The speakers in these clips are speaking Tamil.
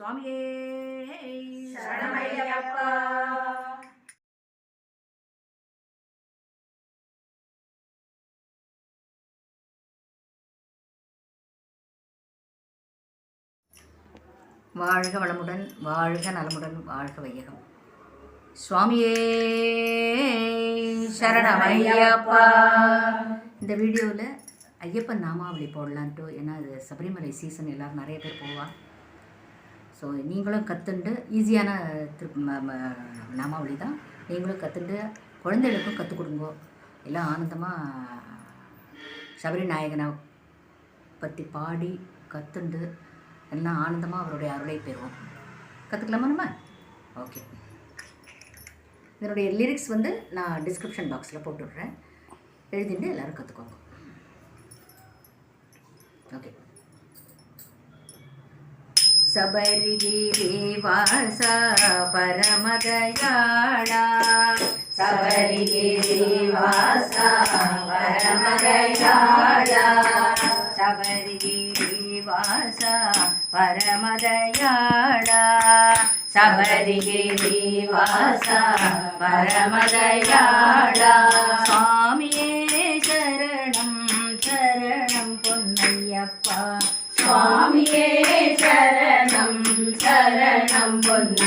சுவாமியே சரணமையப்பா வாழ்க வளமுடன் வாழ்க நலமுடன் வாழ்க வையகம். சுவாமியே சரணமையப்பா இந்த வீடியோவில் ஐயப்பன் நாமாவளி போடலான்ட்டு ஏன்னா இது சபரிமலை சீசன் எல்லோரும் நிறைய பேர் போவா. ஸோ நீங்களும் கற்றுண்டு ஈஸியான திரு நாமாவளி தான். நீங்களும் கற்றுண்டு குழந்தைகளுக்கும் கற்றுக் கொடுங்கோ. எல்லாம் ஆனந்தமாக சபரி நாயகனை பற்றி பாடி கற்றுண்டு எல்லாம் ஆனந்தமாக அவருடைய அருளை பெறுவோம். கற்றுக்கலாமா நம்ம? ஓகே இதனுடைய லிரிக்ஸ் வந்து நான் டிஸ்கிரிப்ஷன் பாக்ஸில் போட்டு விட்றேன் எழுதிட்டு எல்லோரும் கற்றுக்கோங்க ஓகே சபரிகிரி வாச பரமதயாளா சபரிகிரி வாசா பரமதயாளா சபரிகிரி வாச பரமதயாளா சபரிகிரி வாசா பரமதயாளா சுவாமியே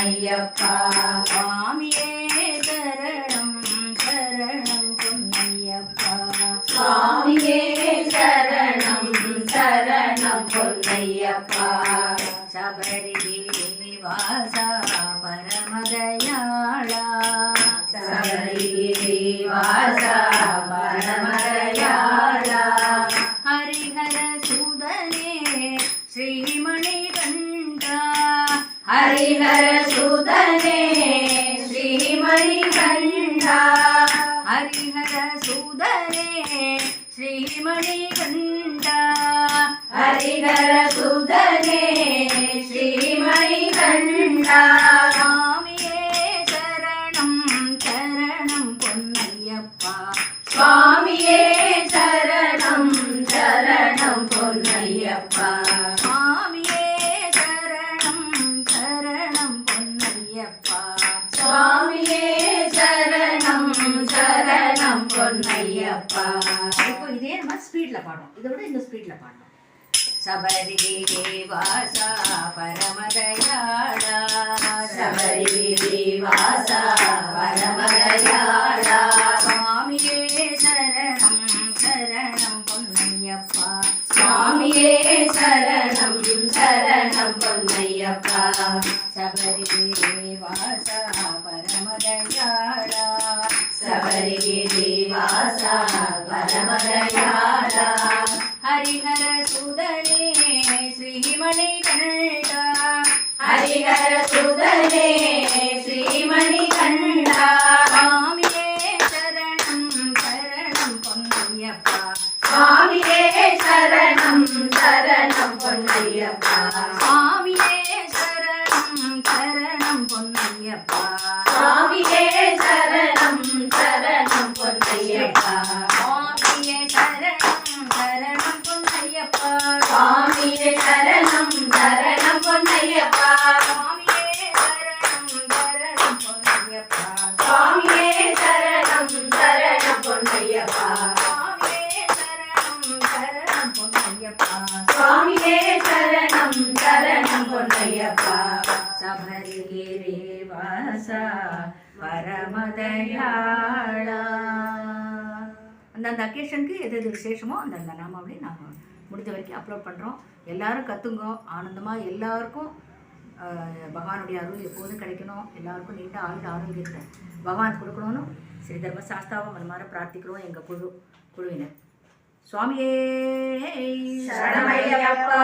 பொன்னையப்பா சுவாமியே சரணம் சரணம் பொன்னையப்பா. சுவாமியே சரணம் சரணம் பொன்னையப்பா. சபரிகிரி வாசா பரமதயாளா. சபரிகிரி ஹரிஹர சுதனே ஸ்ரீமணி கண்டா ஹரிஹர சுதனே ஸ்ரீமணி கண்டா ஹரிஹர சுதனே ஸ்ரீமணி கண்டா சுவாமியே இப்போ இதே நம்ம ஸ்பீடில் பாடணும் இதை விட இந்த ஸ்பீடில் பாடணும் சபரி தேவாசா பரமதயாளா. சபரி தேவாசா பரமதயாளா. சுவாமியே சரணம் சரணம் பொன்னையப்பா. சுவாமியே சரணம் சரணம் பொன்னையப்பா. சபரி தேவாசா பரமதயாளா. சபரி ஸ்ரீமணி கண்டா. ஹரிஹர சுதனே ஸ்ரீமணி கண்டா. சுவாமியே சரணம் சரணம் பொன்னையப்பா. சுவாமியே சரணம் சரணம் பொன்னையப்பா சரணம் சுவாமியே சரணம் சரணம் பொன்னையப்பா. சபரிகிரி வாசா பரமதயாளா. அந்தந்த அக்கேஷனுக்கு எது எது விசேஷமோ அந்தந்த நாமாவளி நாங்கள் முடிஞ்ச வரைக்கும் அப்லோட் பண்ணுறோம் எல்லாரும் கற்றுங்க ஆனந்தமாக எல்லாருக்கும் பகவானுடைய அருள் எப்போதும் கிடைக்கணும். எல்லாருக்கும் நீண்ட ஆயுள் ஆரோக்கியத்தை பகவான் கொடுக்கணும்னு ஸ்ரீதர்ம சாஸ்தாவை மனமார பிரார்த்திக்கிறோம் எங்கள் குழு குழுவினர். சுவாமியே சரணமையப்பா